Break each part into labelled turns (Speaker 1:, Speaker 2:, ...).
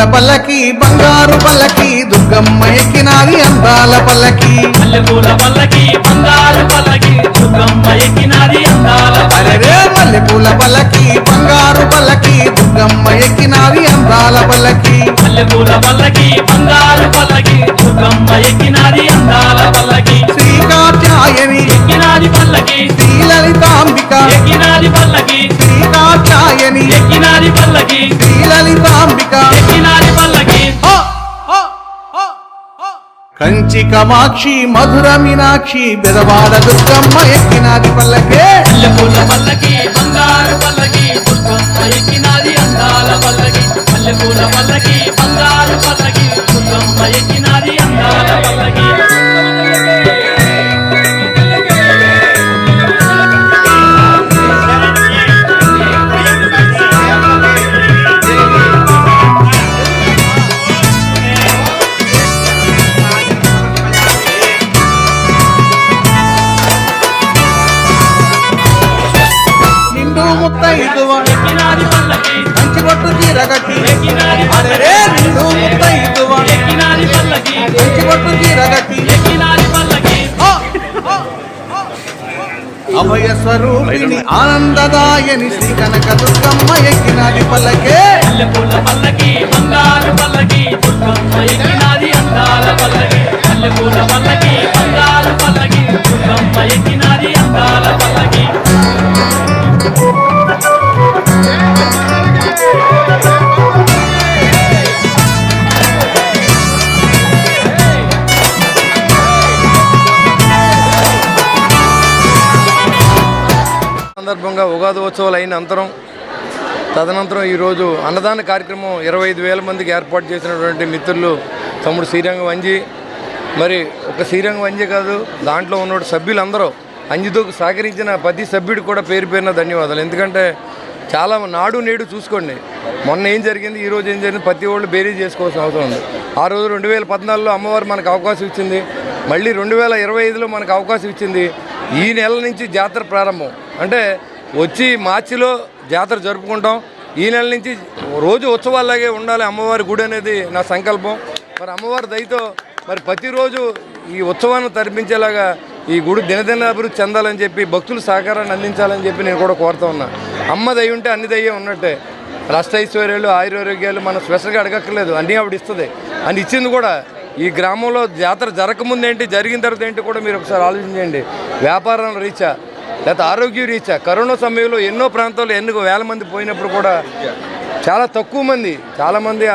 Speaker 1: మల్లెపూల పల్లకి బంగారు పల్లకి దుర్గమ్మ ఎక్కినాది అందాల పల్లకి.
Speaker 2: మల్లెపూల పల్లకి బంగారు పల్లకి దుర్గమ్మ ఎక్కినాది అందాల
Speaker 1: అరెరే మల్లెపూల పల్లకి బంగారు పల్లకి దుర్గమ్మ ఎక్కినాది అందాల పల్లకి.
Speaker 2: మల్లెపూల పల్లకి బంగారు పల్లకి దుర్గమ్మ ఎక్కినాది అందాల పల్లకి.
Speaker 1: శ్రీ కాత్యాయని
Speaker 2: ఎక్కినాది పల్లకి.
Speaker 1: శ్రీ లలితాంబిక
Speaker 2: ఎక్కినాది పల్లకి.
Speaker 1: శ్రీ కాత్యాయని
Speaker 2: ఎక్కినాది పల్లకి.
Speaker 1: శ్రీ లలితాంబిక కంచి కమాక్షి మధుర మీనాక్షి బెదవాడ దుర్గమ్మ ఎక్కినాది పల్లకే.
Speaker 2: మల్లెపూల పల్లకి బంగారు పల్లకి దుర్గమ్మ ఎక్కినాది అందాల పల్లకి. మల్లెపూల పల్లకి బంగారు పల్లకి దుర్గమ్మ ఎక్కినాది అందాల పల్లకి.
Speaker 1: నిండు ముత్తైదువ కంచి పట్టు చీర కట్టి ముత్తైదువ
Speaker 2: పల్లకి.
Speaker 1: కంచి పట్టు చీర కట్టి! అభయ స్వరూపిణి ఆనందదాయని శ్రీ కనక దుర్గమ్మ ఎక్కినాది పల్లకే.
Speaker 2: పల్లకి బంగారు పల్లకి దుర్గమ్మ ఎక్కినాది అందాల పల్లకి. మల్లెపూల పల్లకి బంగారు పల్లకి దుర్గమ్మ ఎక్కినాది
Speaker 3: సందర్భంగా ఉగాది ఉత్సవాలు అయిన అంతరం తదనంతరం ఈరోజు అన్నదాన కార్యక్రమం ఇరవై ఐదు వేల మందికి ఏర్పాటు చేసినటువంటి మిత్రులు తమ్ముడు శ్రీరంగ వంజి. మరి ఒక శ్రీరంగ వంజి కాదు దాంట్లో ఉన్న సభ్యులందరూ అంజితో సహకరించిన ప్రతి సభ్యుడికి కూడా పేరు పేరున ధన్యవాదాలు. ఎందుకంటే చాలా నాడు నేడు చూసుకోండి. మొన్న ఏం జరిగింది? ఈ రోజు ఏం జరిగింది? ప్రతి ఒళ్ళు బేరీ చేసుకోవాల్సిన అవసరం ఉంది. ఆ రోజు రెండు వేల పద్నాలుగులో అమ్మవారు మనకు అవకాశం ఇచ్చింది. మళ్ళీ రెండు వేల ఇరవై ఐదులో మనకు అవకాశం ఇచ్చింది. ఈ నెల నుంచి జాతర ప్రారంభం. అంటే వచ్చి మార్చిలో జాతర జరుపుకుంటాం. ఈ నెల నుంచి రోజు ఉత్సవాలాగే ఉండాలి అమ్మవారి గుడి అనేది నా సంకల్పం. మరి అమ్మవారి దయతో మరి ప్రతిరోజు ఈ ఉత్సవాన్ని తరిపించేలాగా ఈ గుడి దినదిన అభివృద్ధి చెందాలని చెప్పి భక్తులు సహకారాన్ని అందించాలని చెప్పి నేను కూడా కోరుతా ఉన్నా. అమ్మ దయ ఉంటే అన్ని దయ్యం ఉన్నట్టే. అష్టైశ్వర్యాలు ఆయురారోగ్యాలు మనం స్పెషల్గా అడగక్కర్లేదు. అన్నీ ఆవిడ ఇస్తుంది. అని ఇచ్చింది కూడా. ఈ గ్రామంలో జాతర జరగకముందు ఏంటి జరిగిన తర్వాత ఏంటి కూడా మీరు ఒకసారి ఆలోచించండి వ్యాపారం రీచా లేకపోతే ఆరోగ్య రీచా. కరోనా సమయంలో ఎన్నో ప్రాంతాల్లో ఎన్నో వేల మంది పోయినప్పుడు కూడా చాలా తక్కువ మంది చాలామంది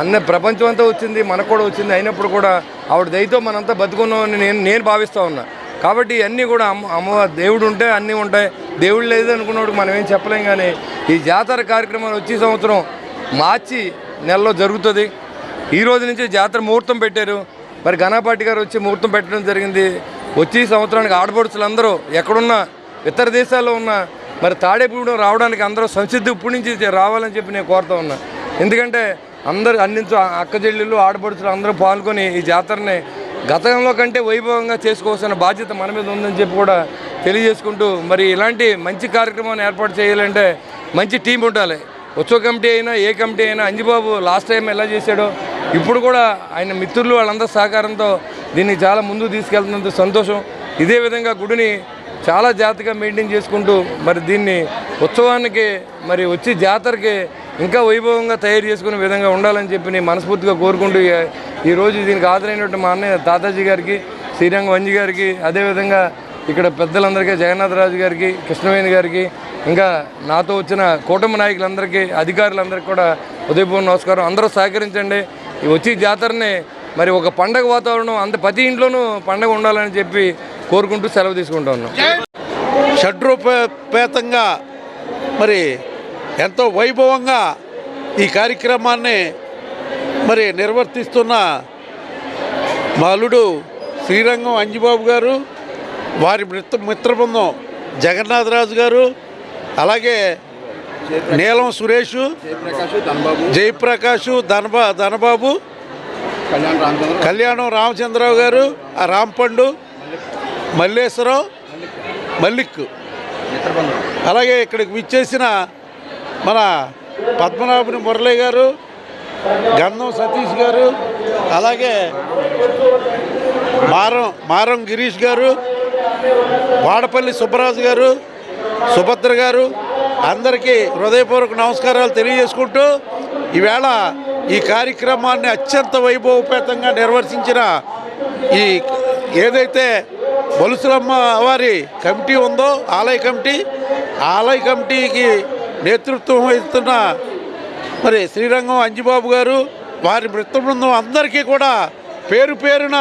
Speaker 3: అన్న ప్రపంచం అంతా వచ్చింది మనకు కూడా వచ్చింది అయినప్పుడు కూడా ఆవిడ దయతో మనంతా బతుకున్నామని నేను నేను భావిస్తూ ఉన్నా. కాబట్టి ఇవన్నీ కూడా అమ్మ అమ్మ దేవుడు ఉంటే అన్నీ ఉంటాయి. దేవుడు లేదు అనుకున్నప్పుడు మనం ఏం చెప్పలేం కానీ ఈ జాతర కార్యక్రమాలు వచ్చే సంవత్సరం మార్చి నెలలో జరుగుతుంది. ఈ రోజు నుంచి జాతర ముహూర్తం పెట్టారు. మరి ఘనాపాటి గారు వచ్చి ముహూర్తం పెట్టడం జరిగింది. వచ్చి ఈ సంవత్సరానికి ఆడపడుచులందరూ ఎక్కడున్నా ఇతర దేశాల్లో ఉన్న మరి తాడేపూడెం రావడానికి అందరూ సంసిద్ధి ఇప్పటి నుంచి రావాలని చెప్పి నేను కోరుతా ఉన్నా. ఎందుకంటే అందరు అన్నించు అక్క చెల్లెళ్ళు ఆడపడుచులు అందరూ పాల్గొని ఈ జాతరని గతంలో కంటే వైభవంగా చేసుకోవాల్సిన బాధ్యత మన మీద ఉందని చెప్పి కూడా తెలియజేసుకుంటూ మరి ఇలాంటి మంచి కార్యక్రమాన్ని ఏర్పాటు చేయాలంటే మంచి టీం ఉండాలి. ఉత్సవ కమిటీ అయినా ఏ కమిటీ అయినా అంజిబాబు లాస్ట్ టైం ఎలా చేశాడో ఇప్పుడు కూడా ఆయన మిత్రులు వాళ్ళందరి సహకారంతో దీన్ని చాలా ముందుకు తీసుకెళ్తున్నందుకు సంతోషం. ఇదే విధంగా గుడిని చాలా జాగ్రత్తగా మెయింటైన్ చేసుకుంటూ మరి దీన్ని ఉత్సవానికి మరి వచ్చి జాతరకి ఇంకా వైభవంగా తయారు చేసుకునే విధంగా ఉండాలని చెప్పి నేను మనస్ఫూర్తిగా కోరుకుంటూ ఈ- ఈరోజు దీనికి ఆదరైనటువంటి మా అన్నయ్య తాతాజీ గారికి శ్రీరంగ వంజి గారికి అదేవిధంగా ఇక్కడ పెద్దలందరికీ జగన్నాథరాజు గారికి కృష్ణవేణి గారికి ఇంకా నాతో వచ్చిన కూటమి నాయకులందరికీ అధికారులందరికీ కూడా ఉదయపూర్ణ నమస్కారం. అందరూ సహకరించండి. ఈ వచ్చి జాతరని మరి ఒక పండగ వాతావరణం అంత ప్రతి ఇంట్లోనూ పండగ ఉండాలని చెప్పి కోరుకుంటూ సెలవు తీసుకుంటా ఉన్నాం.
Speaker 4: షడ్రూపేతంగా మరి ఎంతో వైభవంగా ఈ కార్యక్రమాన్ని మరి నిర్వర్తిస్తున్న బాలుడు శ్రీరంగం అంజిబాబు గారు వారి మిత్ర మిత్రబృందం జగన్నాథరాజు గారు అలాగే నీలం సురేష్ జయప్రకాష్ ధనబా ధనబాబు కళ్యాణం రామచంద్రరావు గారు ఆ రాంపండు మల్లేశ్వరం మల్లిక్. అలాగే ఇక్కడికి విచ్చేసిన మన పద్మనాభుని మురళి గారు గంధం సతీష్ గారు అలాగే మారం మారం గిరీష్ గారు వాడపల్లి సుబ్బరాజు గారు సుభద్ర గారు అందరికీ హృదయపూర్వక నమస్కారాలు తెలియజేసుకుంటూ ఈవేళ ఈ కార్యక్రమాన్ని అత్యంత వైభవపేతంగా నిర్వర్తించిన ఈ ఏదైతే బొలుసులమ్మ వారి కమిటీ ఉందో ఆలయ కమిటీ ఆలయ కమిటీకి నేతృత్వం వహిస్తున్న మరి శ్రీరంగం అంజిబాబు గారు వారి మృత బృందం అందరికీ కూడా పేరు పేరున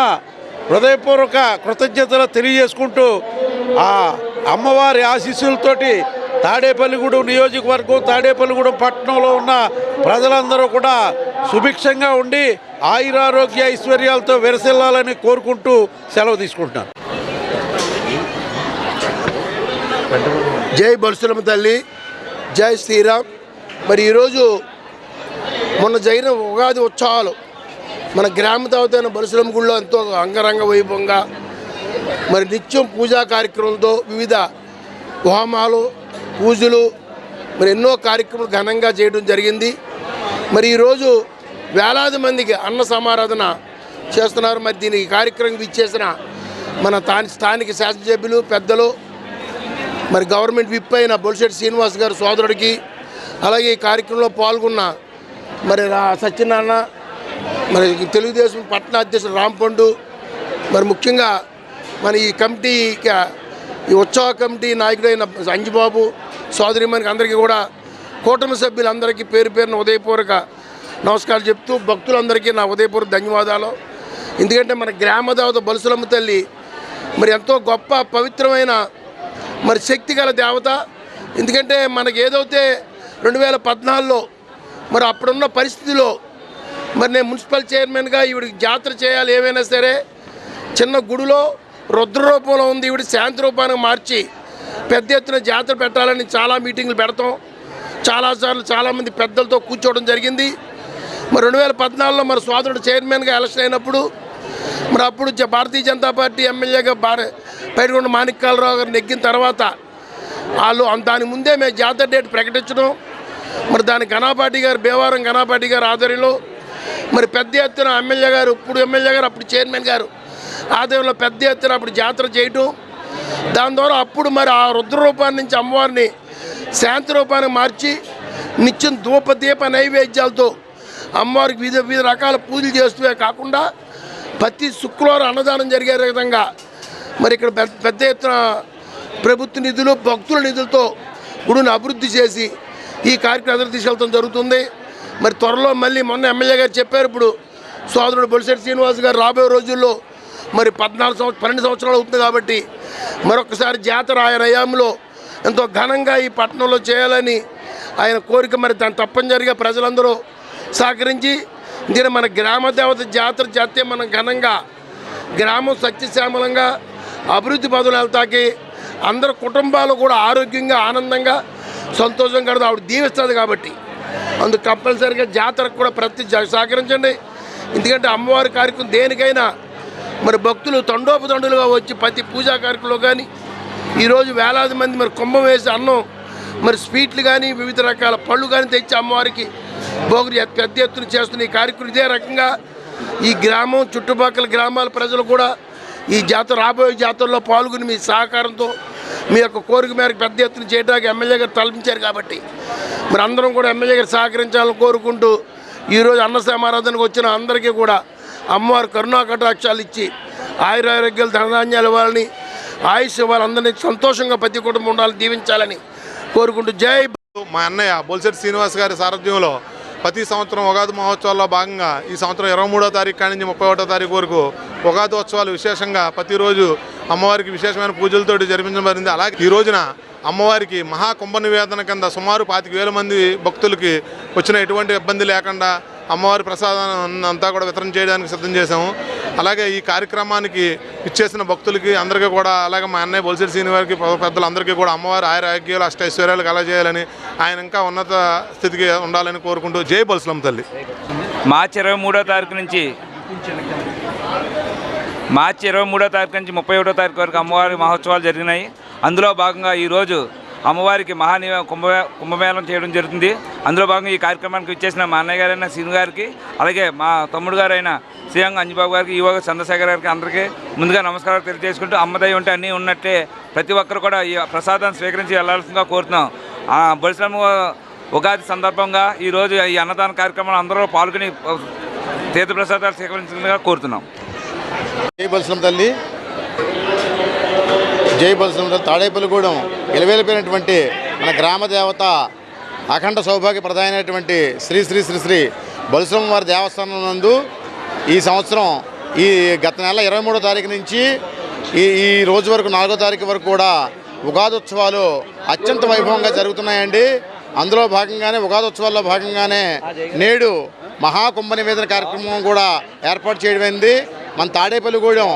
Speaker 4: హృదయపూర్వక కృతజ్ఞతలు తెలియజేసుకుంటూ ఆ అమ్మవారి ఆశీస్సులతోటి తాడేపల్లిగూడెం నియోజకవర్గం తాడేపల్లిగూడెం పట్టణంలో ఉన్న ప్రజలందరూ కూడా సుభిక్షంగా ఉండి ఆయురారోగ్య ఐశ్వర్యాలతో విరసిల్లాలని కోరుకుంటూ సెలవు తీసుకుంటున్నాను.
Speaker 5: జై బలుసులమ్మ తల్లి. జై శ్రీరామ్. మరి ఈరోజు మొన్న జరిగిన ఉగాది ఉత్సవాలు మన గ్రామ దేవతైన బరుసలం గుడిలో ఎంతో అంగరంగ వైభవంగా మరి నిత్యం పూజా కార్యక్రమంతో వివిధ హోమాలు పూజలు మరి ఎన్నో కార్యక్రమాలు ఘనంగా చేయడం జరిగింది. మరి ఈరోజు వేలాది మందికి అన్న సమారాధన చేస్తున్నారు. మరి దీనికి కార్యక్రమం ఇచ్చేసిన మన తాని స్థానిక శాసనసభ్యులు పెద్దలు మరి గవర్నమెంట్ విప్ అయిన బొలిశెట్టి శ్రీనివాస్ గారు సోదరుడికి అలాగే ఈ కార్యక్రమంలో పాల్గొన్న మరి రా సత్యనారాయణ మరి తెలుగుదేశం పట్టణ అధ్యక్షుడు రాంపండు మరి ముఖ్యంగా మన ఈ కమిటీకి ఈ ఉత్సవ కమిటీ నాయకుడైన అంజిబాబు సోదరిమణికి అందరికీ కూడా కూటమి సభ్యులందరికీ పేరు పేరున ఉదయపూర్వక నమస్కారాలు చెప్తూ భక్తులందరికీ నా ఉదయపూర్వక ధన్యవాదాలు. ఎందుకంటే మన గ్రామ దేవత బలుసులమ్మ తల్లి మరి ఎంతో గొప్ప పవిత్రమైన మరి శక్తి గల దేవత. ఎందుకంటే మనకి ఏదైతే రెండు వేల పద్నాలుగులో మరి అప్పుడున్న పరిస్థితిలో మరి నేను మున్సిపల్ చైర్మన్గా ఈవిడికి జాతర చేయాలి ఏమైనా సరే చిన్న గుడిలో రుద్ర రూపంలో ఉంది ఈవిడ శాంతి రూపానికి మార్చి పెద్ద ఎత్తున జాతర పెట్టాలని చాలా మీటింగ్లు పెడతాం. చాలాసార్లు చాలామంది పెద్దలతో కూర్చోవడం జరిగింది. మరి రెండు వేల పద్నాలుగులో మరి సోదరుడు చైర్మన్గా ఎలక్షన్ అయినప్పుడు మరి అప్పుడు భారతీయ జనతా పార్టీ ఎమ్మెల్యేగా భార పైడికొండ మాణిక్యాలరావు గారు నెగ్గిన తర్వాత వాళ్ళు దాని ముందే మేము జాతర డేట్ ప్రకటించడం. మరి దాని ఘనాపాటి గారు భీమవరం ఘనాపాటి గారు ఆధ్వర్యంలో మరి పెద్ద ఎత్తున ఎమ్మెల్యే గారు ఇప్పుడు ఎమ్మెల్యే గారు అప్పుడు చైర్మన్ గారు ఆధ్వర్యంలో పెద్ద ఎత్తున అప్పుడు జాతర చేయటం. దాని ద్వారా అప్పుడు మరి ఆ రుద్రరూపాన్ని నుంచి అమ్మవారిని శాంతి రూపానికి మార్చి నిత్యం ధూప దీప నైవేద్యాలతో అమ్మవారికి వివిధ వివిధ రకాల పూజలు చేస్తూనే కాకుండా ప్రతి శుక్రవారం అన్నదానం జరిగే విధంగా మరి ఇక్కడ పెద్ద- పెద్ద ఎత్తున ప్రభుత్వ నిధులు భక్తుల నిధులతో గుడిని అభివృద్ధి చేసి ఈ కార్యక్రమం ఎదురు తీసుకెళ్తాం జరుగుతుంది. మరి త్వరలో మళ్ళీ మొన్న ఎమ్మెల్యే గారు చెప్పారు ఇప్పుడు సోదరుడు బొలిశెట్టి శ్రీనివాస్ గారు రాబోయే రోజుల్లో మరి పద్నాలుగు సంవత్సరం పన్నెండు సంవత్సరాలు అవుతుంది కాబట్టి మరొకసారి జాతర ఆయన హయాంలో ఎంతో ఘనంగా ఈ పట్టణంలో చేయాలని ఆయన కోరిక మరి దాన్ని తప్పనిసరిగా ప్రజలందరూ సహకరించి దీని మన గ్రామ దేవత జాతర చేస్తే మనం ఘనంగా గ్రామం సత్యశ్యామలంగా అభివృద్ధి పదవులు వెళ్తాకి అందరు కుటుంబాలు కూడా ఆరోగ్యంగా ఆనందంగా సంతోషంగా కడదు ఆవిడ దీవిస్తుంది కాబట్టి. అందుకు కంపల్సరీగా జాతరకు కూడా ప్రతి సహకరించండి. ఎందుకంటే అమ్మవారి కార్యక్రమం దేనికైనా మరి భక్తులు తండోపతండులుగా వచ్చి ప్రతి పూజా కార్యక్రమంలో కానీ ఈరోజు వేలాది మంది మరి కుంభం వేసి అన్నం మరి స్వీట్లు కానీ వివిధ రకాల పళ్ళు కానీ తెచ్చి అమ్మవారికి భోగి పెద్ద ఎత్తున చేస్తున్న ఈ కార్యక్రమం ఇదే రకంగా ఈ గ్రామం చుట్టుపక్కల గ్రామాల ప్రజలు కూడా ఈ జాతర రాబోయే జాతరలో పాల్గొని మీ సహకారంతో మీ యొక్క కోరిక మేరకు పెద్ద ఎత్తున చేయడానికి ఎమ్మెల్యే గారు తలపించారు కాబట్టి మరి అందరం కూడా ఎమ్మెల్యే గారు సహకరించాలని కోరుకుంటూ ఈరోజు అన్న వచ్చిన అందరికీ కూడా అమ్మవారు కరుణా కటాక్షాలు ఇచ్చి ఆయురారోగ్యాలు ధనధాన్యాలు ఇవ్వాలని ఆయుష్ వాళ్ళందరినీ సంతోషంగా ప్రతి కుటుంబం ఉండాలని దీవించాలని కోరుకుంటూ జై
Speaker 6: మా అన్నయ్య బొల్సెట్ శ్రీనివాస్ గారి సారథ్యంలో ప్రతి సంవత్సరం ఉగాది మహోత్సవాల్లో భాగంగా ఈ సంవత్సరం ఇరవై మూడో తారీఖు కాడి నుంచి ముప్పై ఒకటో తారీఖు వరకు ఉగాది ఉత్సవాలు విశేషంగా ప్రతిరోజు అమ్మవారికి విశేషమైన పూజలతో జరిపించబడింది. అలాగే ఈ రోజున అమ్మవారికి మహా కుంభ నివేదన కింద సుమారు పాతిక వేల మంది భక్తులకి వచ్చిన ఎటువంటి ఇబ్బంది లేకుండా అమ్మవారి ప్రసాదాన్ని అంతా కూడా వితరణ చేయడానికి సిద్ధం చేశాము. అలాగే ఈ కార్యక్రమానికి ఇచ్చేసిన భక్తులకి అందరికీ కూడా అలాగే మా అన్నయ్య బొలిసిరి శ్రీనివారికి పెద్దలందరికీ కూడా అమ్మవారి ఆయుర ఆరోగ్యాలు అష్టైశ్వర్యాలు కలగజేయాలని ఆయన ఇంకా ఉన్నత స్థితికి ఉండాలని కోరుకుంటూ జై బొలసలం తల్లి.
Speaker 7: మార్చి ఇరవై మూడో తారీఖు నుంచి మార్చి ఇరవై మూడో తారీఖు నుంచి ముప్పై ఒకటో తారీఖు వరకు అమ్మవారి మహోత్సవాలు జరిగినాయి. అందులో భాగంగా ఈరోజు అమ్మవారికి మహాని కుంభ కుంభమేళం చేయడం జరుగుతుంది. అందులో భాగంగా ఈ కార్యక్రమానికి ఇచ్చేసిన మా అన్నయ్య గారైన సీను గారికి అలాగే మా తమ్ముడు గారైన శ్రీరంగ అంజబాబు గారికి ఈవో చంద్రశేఖర్ గారికి అందరికీ ముందుగా నమస్కారాలు తెలియజేసుకుంటూ అమ్మదయ్య ఉంటే అన్నీ ఉన్నట్టే ప్రతి ఒక్కరు కూడా ఈ ప్రసాదాన్ని స్వీకరించి వెళ్ళాల్సిందిగా కోరుతున్నాం. ఆ బలిశ్రమ ఉగాది సందర్భంగా ఈరోజు ఈ అన్నదాన కార్యక్రమంలో అందరూ పాల్గొని తీర్థప్రసాదాలు స్వీకరించాలని కోరుతున్నాం.
Speaker 8: జై బలసం తల్లి. జై బలసం తల్లి తాడేపల్లిగూడెం. ఎలివేలిపోయినటువంటి మన గ్రామ దేవత అఖండ సౌభాగ్య ప్రధానమైనటువంటి శ్రీ శ్రీ శ్రీ శ్రీ బలసం వారి దేవస్థానం నందు ఈ సంవత్సరం ఈ గత నెల ఇరవై మూడో తారీఖు నుంచి ఈ ఈ రోజు వరకు నాలుగో తారీఖు వరకు కూడా ఉగాది ఉత్సవాలు అత్యంత వైభవంగా జరుగుతున్నాయండి. అందులో భాగంగానే ఉగాది ఉత్సవాల్లో భాగంగానే నేడు మహాకుంభ నివేదన కార్యక్రమం కూడా ఏర్పాటు చేయడమైంది. మన తాడేపల్లిగూడెం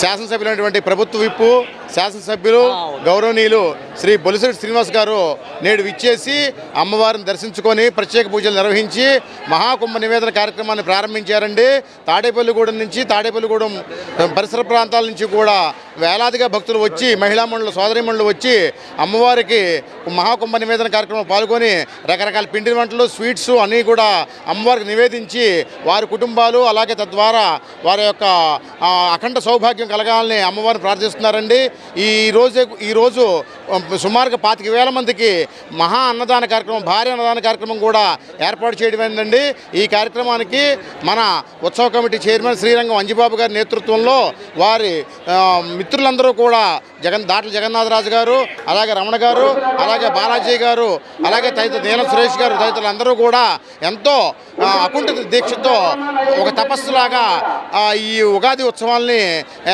Speaker 8: శాసనసభ్యులైనటువంటి ప్రభుత్వ విప్పు శాసనసభ్యులు గౌరవనీయులు శ్రీ బొలిశెట్టి శ్రీనివాస్ గారు నేడు విచ్చేసి అమ్మవారిని దర్శించుకొని ప్రత్యేక పూజలు నిర్వహించి మహాకుంభ నివేదన కార్యక్రమాన్ని ప్రారంభించారండి. తాడేపల్లిగూడెం నుంచి తాడేపల్లిగూడెం పరిసర ప్రాంతాల నుంచి కూడా వేలాదిగా భక్తులు వచ్చి మహిళా మండలి సోదరిమణులు వచ్చి అమ్మవారికి మహాకుంభ నివేదన కార్యక్రమం పాల్గొని రకరకాల పిండి వంటలు స్వీట్స్ అన్నీ కూడా అమ్మవారికి నివేదించి వారి కుటుంబాలు అలాగే తద్వారా వారి యొక్క అఖండ సౌభాగ్యం కలగాలని అమ్మవారిని ప్రార్థిస్తున్నారండి. ఈ రోజే ఈరోజు సుమారుగా పాతిక వేల మందికి మహా అన్నదాన కార్యక్రమం భారీ అన్నదాన కార్యక్రమం కూడా ఏర్పాటు చేయడమైందండి ఈ కార్యక్రమానికి మన ఉత్సవ కమిటీ చైర్మన్ శ్రీరంగం అంజిబాబు గారి నేతృత్వంలో వారి మిత్రులందరూ కూడా జగన్ దాట్ల జగన్నాథరాజు గారు అలాగే రమణ గారు అలాగే బాలాజీ గారు అలాగే తదితర నీలం సురేష్ గారు తదితరులందరూ కూడా ఎంతో అకుంఠిత దీక్షతో ఒక తపస్సులాగా ఈ ఉగాది ఉత్సవాల్ని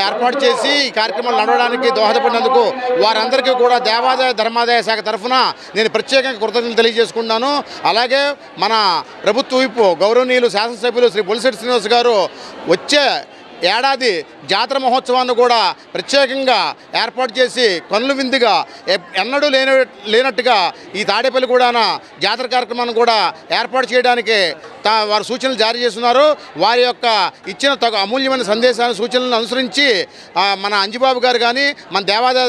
Speaker 8: ఏర్పాటు చేసి ఈ కార్యక్రమాలు నడవడానికి దోహదపడినందుకు వారందరికీ కూడా దేవాదాయ ధర్మాదాయ శాఖ తరఫున నేను ప్రత్యేకంగా కృతజ్ఞతలు తెలియజేసుకుంటున్నాను. అలాగే మన ప్రభుత్వ వైపు గౌరవనీయులు శాసనసభ్యులు శ్రీ బొలిశెట్టి శ్రీనివాస్ గారు వచ్చే ఏడాది జాతర మహోత్సవాన్ని కూడా ప్రత్యేకంగా ఏర్పాటు చేసి కనులు విందుగా ఎన్నడూ లేని లేనట్టుగా ఈ తాడేపల్లి కూడా జాతర కార్యక్రమాన్ని కూడా ఏర్పాటు చేయడానికి వారు సూచనలు జారీ చేస్తున్నారు. వారి యొక్క ఇచ్చిన తగు అమూల్యమైన సందేశాన్ని సూచనలను అనుసరించి మన అంజిబాబు గారు కానీ మన దేవాదాయ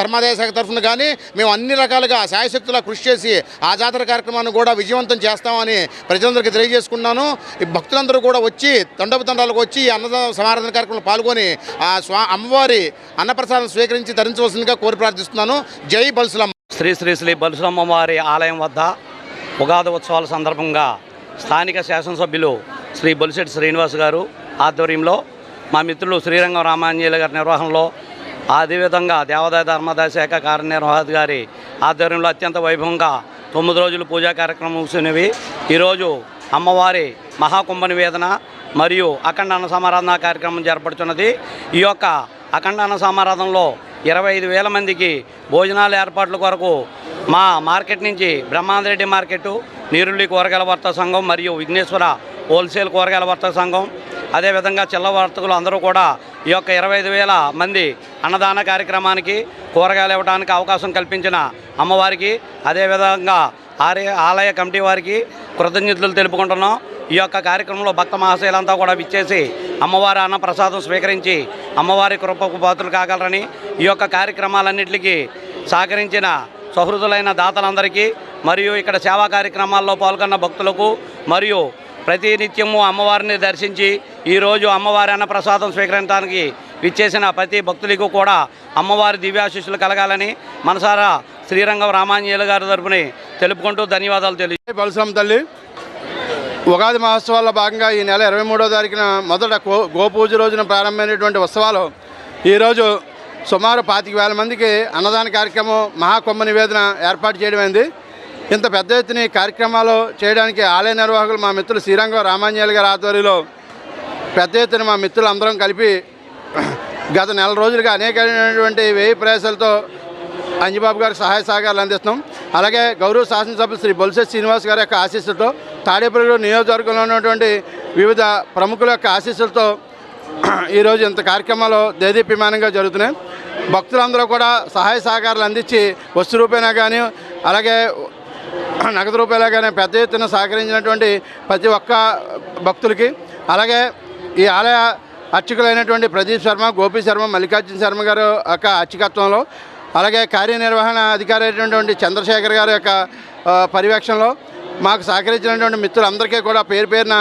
Speaker 8: ధర్మాదాయ శాఖ తరఫున కానీ మేము అన్ని రకాలుగా శాయశక్తులా కృషి చేసి ఆ జాతర కార్యక్రమాన్ని కూడా విజయవంతం చేస్తామని ప్రజలందరికీ తెలియజేసుకున్నాను. ఈ భక్తులందరూ కూడా వచ్చి తండపు తండాలకు వచ్చి ఈ అన్నదాన సమారాధన కార్యక్రమంలో పాల్గొని ఆ స్వా అమ్మవారి అన్నప్రసాదం స్వీకరించి ధరించవలసిందిగా కోరి ప్రార్థిస్తున్నాను. జై బల్సులమ్మ.
Speaker 9: శ్రీ శ్రీ శ్రీ బలుసమ్మ వారి ఆలయం వద్ద ఉగాది ఉత్సవాల సందర్భంగా స్థానిక శాసనసభ్యులు శ్రీ బొలిశెట్టి శ్రీనివాస్ గారు ఆధ్వర్యంలో మా మిత్రులు శ్రీరంగం రామాంజలి గారి నిర్వహణలో అదేవిధంగా దేవాదాయ ధర్మాదాయ శాఖ కార్యనిర్వాహక ఆధ్వర్యంలో అత్యంత వైభవంగా తొమ్మిది రోజులు పూజా కార్యక్రమం ముగిసినవి. ఈరోజు అమ్మవారి మహాకుంభ నివేదన మరియు అఖండ అన్న సమారాధన కార్యక్రమం జరపడుతున్నది ఈ యొక్క అఖండ అన్న సమారాధనలో ఇరవై ఐదు వేల మందికి భోజనాల ఏర్పాట్ల కొరకు మా మార్కెట్ నుంచి బ్రహ్మాందరెడ్డి మార్కెట్ నీరుల్లి కూరగాయల వర్తక సంఘం మరియు విఘ్నేశ్వర హోల్సేల్ కూరగాయల వర్తక సంఘం. అదేవిధంగా చిల్ల వర్తకులు అందరూ కూడా ఈ యొక్క ఇరవై ఐదు వేల మంది అన్నదాన కార్యక్రమానికి కూరగాయలు ఇవ్వడానికి అవకాశం కల్పించిన అమ్మవారికి అదేవిధంగా ఆలయ ఆలయ కమిటీ వారికి కృతజ్ఞతలు తెలుపుకుంటున్నాం. ఈ యొక్క కార్యక్రమంలో భక్త మహాశయులంతా కూడా విచ్చేసి అమ్మవారి అన్న ప్రసాదం స్వీకరించి అమ్మవారి కృపకు పాత్రలు కాగలరని ఈ యొక్క కార్యక్రమాలన్నింటికి సహకరించిన సహృదులైన దాతలందరికీ మరియు ఇక్కడ సేవా కార్యక్రమాల్లో పాల్గొన్న భక్తులకు మరియు ప్రతినిత్యము అమ్మవారిని దర్శించి ఈరోజు అమ్మవారి అన్న ప్రసాదం స్వీకరించడానికి విచ్చేసిన ప్రతి భక్తులకు కూడా అమ్మవారి దివ్యాశిష్యులు కలగాలని మనసారా శ్రీరంగం రామాంజేయులు గారి తరపుని తెలుపుకుంటూ ధన్యవాదాలు తెలియ
Speaker 8: బలసం తల్లి. ఉగాది మహోత్సవాల్లో భాగంగా ఈ నెల ఇరవై మూడో తారీఖున మొదట గో గోపూజ రోజున ప్రారంభమైనటువంటి ఉత్సవాలు. ఈరోజు సుమారు పాతిక వేల మందికి అన్నదాన కార్యక్రమం మహాకుంభ నివేదన ఏర్పాటు చేయడమైంది. ఇంత పెద్ద ఎత్తున కార్యక్రమాలు చేయడానికి ఆలయ నిర్వాహకులు మా మిత్రులు శ్రీరంగం రామాంజలి గారి ఆధ్వర్యంలో పెద్ద ఎత్తున మా మిత్రులు అందరం కలిపి గత నెల రోజులుగా అనేకమైనటువంటి వ్యయ ప్రయాసాలతో అంజిబాబు గారికి సహాయ సహకారాలు అందిస్తున్నాం. అలాగే గౌరవ శాసనసభ్యులు శ్రీ బొలిసెట్ శ్రీనివాస్ గారి యొక్క ఆశీస్సులతో తాడేపల్లిలో నియోజకవర్గంలో ఉన్నటువంటి వివిధ ప్రముఖుల యొక్క ఆశీస్సులతో ఈరోజు ఇంత కార్యక్రమాలు దేదీప్యమానంగా జరుగుతున్నాయి. భక్తులందరూ కూడా సహాయ సహకారాలు అందించి వస్తు రూపేనా కానీ అలాగే నగదు రూపాయలు కానీ పెద్ద ఎత్తున సహకరించినటువంటి ప్రతి ఒక్క భక్తులకి అలాగే ఈ ఆలయ అర్చకులైనటువంటి ప్రదీప్ శర్మ గోపి శర్మ మల్లికార్జున శర్మ గారు యొక్క అర్చకత్వంలో
Speaker 10: అలాగే కార్యనిర్వహణ అధికారి అయినటువంటి చంద్రశేఖర్ గారి యొక్క పర్యవేక్షణలో మాకు సహకరించినటువంటి మిత్రులందరికీ కూడా పేరు పేరున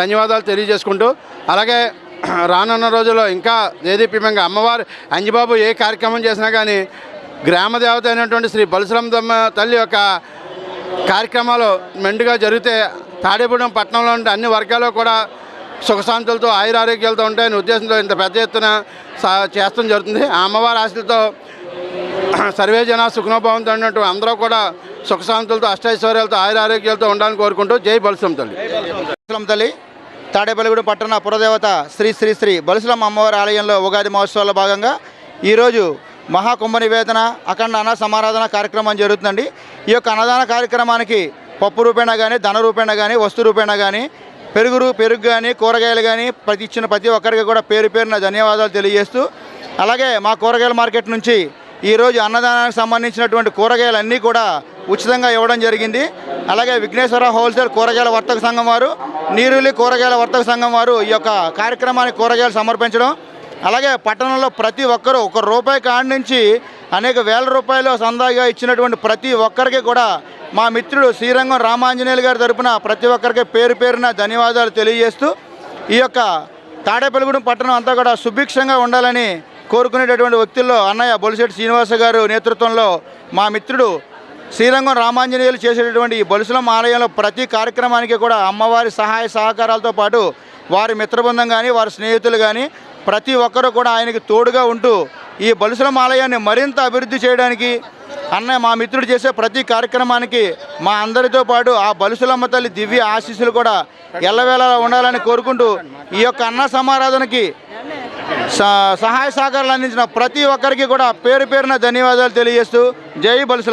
Speaker 10: ధన్యవాదాలు తెలియజేసుకుంటూ అలాగే రానున్న రోజుల్లో ఇంకా దేదీప్యమంగా అమ్మవారు అంజిబాబు ఏ కార్యక్రమం చేసినా కానీ గ్రామ దేవత అయినటువంటి శ్రీ బలసరమ్మ తల్లి యొక్క కార్యక్రమాలు మెండుగా జరిగితే తాడేపూడెం పట్టణంలో ఉండే అన్ని వర్గాలు కూడా సుఖశాంతులతో ఆయురారోగ్యాలతో ఉంటాయని ఉద్దేశంతో ఇంత పెద్ద ఎత్తున సా- జరుగుతుంది. ఆ అమ్మవారి ఆశలతో సర్వే జన సుఖనోభావంతో ఉన్నట్టు అందరూ కూడా సుఖశాంతులతో అష్టైశ్వర్యాలతో ఆయురారోగ్యాలతో ఉండాలని కోరుకుంటూ జై బలసం తల్లి.
Speaker 11: బలసులం తల్లి. తాడేపల్లిగూడెం పట్టణ పురదేవత శ్రీ శ్రీ శ్రీ బలసులం అమ్మవారి ఆలయంలో ఉగాది మహోత్సవాల్లో భాగంగా ఈరోజు మహాకుంభ నివేదన అఖండ అన్న సమారాధన కార్యక్రమం జరుగుతుందండి. ఈ యొక్క అన్నదాన కార్యక్రమానికి పప్పు రూపేణ కానీ ధన రూపేణ కానీ వస్తు రూపేణా కానీ పెరుగురు పెరుగు కానీ కూరగాయలు కానీ ప్రతి ఇచ్చిన ప్రతి ఒక్కరికి కూడా పేరు పేరున ధన్యవాదాలు తెలియజేస్తూ అలాగే మా కూరగాయల మార్కెట్ నుంచి ఈరోజు అన్నదానానికి సంబంధించినటువంటి కూరగాయలన్నీ కూడా ఉచితంగా ఇవ్వడం జరిగింది. అలాగే విఘ్నేశ్వర హోల్సేల్ కూరగాయల వర్తక సంఘం వారు నీరులి కూరగాయల వర్తక సంఘం వారు ఈ యొక్క కార్యక్రమానికి కూరగాయలు సమర్పించడం. అలాగే పట్టణంలో ప్రతి ఒక్కరూ ఒక రూపాయి కాడి నుంచి అనేక వేల రూపాయలు సందాగా ఇచ్చినటువంటి ప్రతి ఒక్కరికి కూడా మా మిత్రుడు శ్రీరంగం రామాంజనేయులు గారి తరపున ప్రతి ఒక్కరికి పేరు పేరున ధన్యవాదాలు తెలియజేస్తూ ఈ యొక్క తాడేపల్లిగూడెం పట్టణం అంతా కూడా సుభిక్షంగా ఉండాలని కోరుకునేటటువంటి వ్యక్తుల్లో అన్నయ్య బొలిశెట్టి శ్రీనివాస గారు నేతృత్వంలో మా మిత్రుడు శ్రీరంగం రామాంజనేయులు చేసేటటువంటి ఈ బొలుసులం ఆలయంలో ప్రతి కార్యక్రమానికి కూడా అమ్మవారి సహాయ సహకారాలతో పాటు వారి మిత్రబృందం కానీ వారి స్నేహితులు కానీ ప్రతి ఒక్కరూ కూడా ఆయనకి తోడుగా ఉంటూ ఈ బలుసులం ఆలయాన్ని మరింత అభివృద్ధి చేయడానికి అన్నయ్య మా మిత్రుడు చేసే ప్రతి కార్యక్రమానికి మా అందరితో పాటు ఆ బలుసులమ్మ తల్లి దివ్య ఆశీస్సులు కూడా ఎల్లవేళలా ఉండాలని కోరుకుంటూ ఈ యొక్క అన్న సమారాధనకి స- సహాయ సహకారాలు అందించిన ప్రతి ఒక్కరికి కూడా పేరు పేరున ధన్యవాదాలు తెలియజేస్తూ జై బలుసుల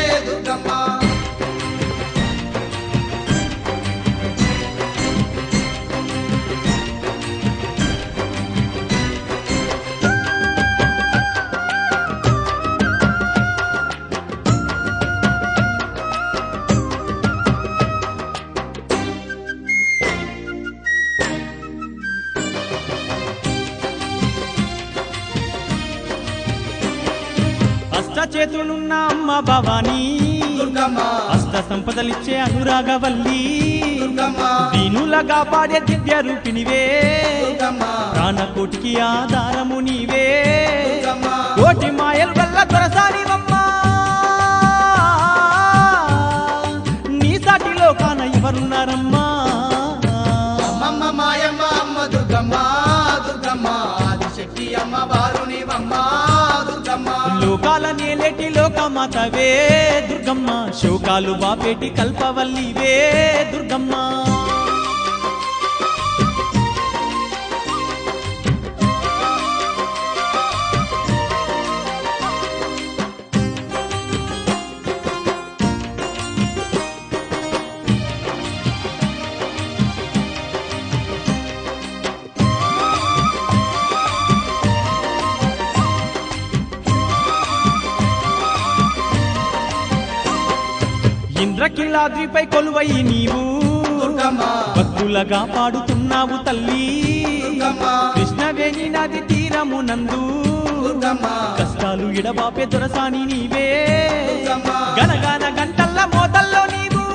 Speaker 12: భవానీ. అష్ట సంపదలిచ్చే అనురాగవల్లి. దీనులగా పాడే దివ్య రూపినివే ప్రాణకోటికి ఆధారము నీవే. కోటి మాయల వల్ల దొరసానివమ్మా నీ సాటిలో కాన ఎవరున్నారమ్మా? నేలేటి లోకమాతవే దుర్గమ్మ శోకాలు బాపేటి కల్పవల్లివే దుర్గమ్మ. ఇంద్రకిలాద్రిపై కొలువై నీవు. భక్తులగా పాడుతున్నావు తల్లి. కృష్ణవేణి నది తీరమునందు కష్టాలు ఎడబాపే దొరసాని నీవే. గనగాన గంటల్ల మోతల్లో నీవు.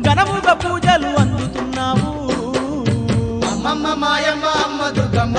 Speaker 12: ఘనముగా పూజలు అందుతున్నావు.
Speaker 13: అమ్మమ్మ మాయమ్మ అమ్మ దుర్గమ్మ.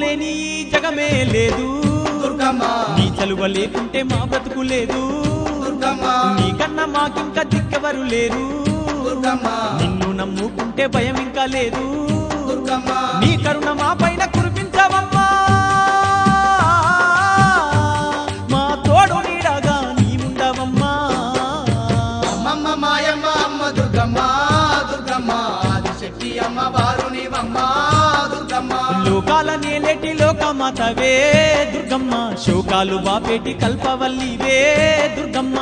Speaker 12: లేని జగమే లేదు. నీ చలువ లేకుంటే మా బ్రతుకు లేదు. నీ కన్నా మాకింకా దిక్కెవరు లేరు. నిన్ను నమ్ముకుంటే భయం ఇంకా లేదు. నీ కరుణ మా పైన కురిపించవమ్మా. మాతవే దుర్గమ్మ. శోకాలు బాపేటి కల్పవల్లివే దుర్గమ్మ.